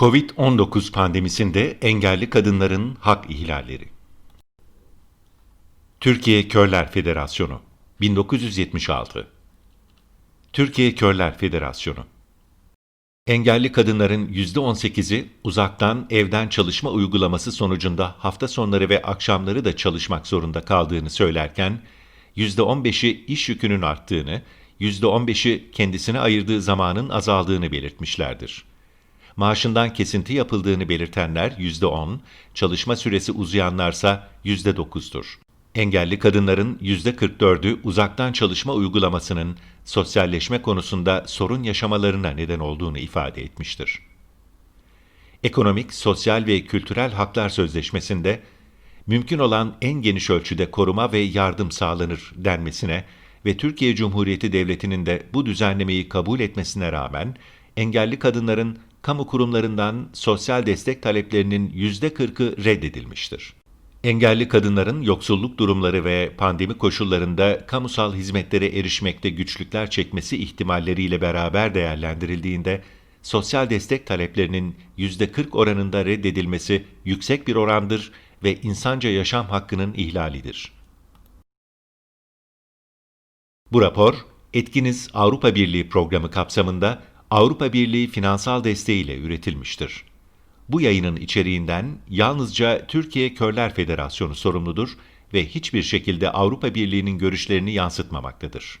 Covid-19 pandemisinde engelli kadınların hak ihlalleri. Türkiye Körler Federasyonu 1976 Türkiye Körler Federasyonu Engelli kadınların %18'i uzaktan evden çalışma uygulaması sonucunda hafta sonları ve akşamları da çalışmak zorunda kaldığını söylerken, %15'i iş yükünün arttığını, %15'i kendisine ayırdığı zamanın azaldığını belirtmişlerdir. Maaşından kesinti yapıldığını belirtenler %10, çalışma süresi uzayanlarsa %9'dur. Engelli kadınların %44'ü uzaktan çalışma uygulamasının sosyalleşme konusunda sorun yaşamalarına neden olduğunu ifade etmiştir. Ekonomik, Sosyal ve Kültürel Haklar Sözleşmesi'nde mümkün olan en geniş ölçüde koruma ve yardım sağlanır denmesine ve Türkiye Cumhuriyeti Devleti'nin de bu düzenlemeyi kabul etmesine rağmen engelli kadınların kamu kurumlarından sosyal destek taleplerinin %40'ı reddedilmiştir. Engelli kadınların yoksulluk durumları ve pandemi koşullarında kamusal hizmetlere erişmekte güçlükler çekmesi ihtimalleriyle beraber değerlendirildiğinde, sosyal destek taleplerinin %40 oranında reddedilmesi yüksek bir orandır ve insanca yaşam hakkının ihlalidir. Bu rapor, Etkiniz Avrupa Birliği programı kapsamında Avrupa Birliği finansal desteğiyle üretilmiştir. Bu yayının içeriğinden yalnızca Türkiye Körler Federasyonu sorumludur ve hiçbir şekilde Avrupa Birliği'nin görüşlerini yansıtmamaktadır.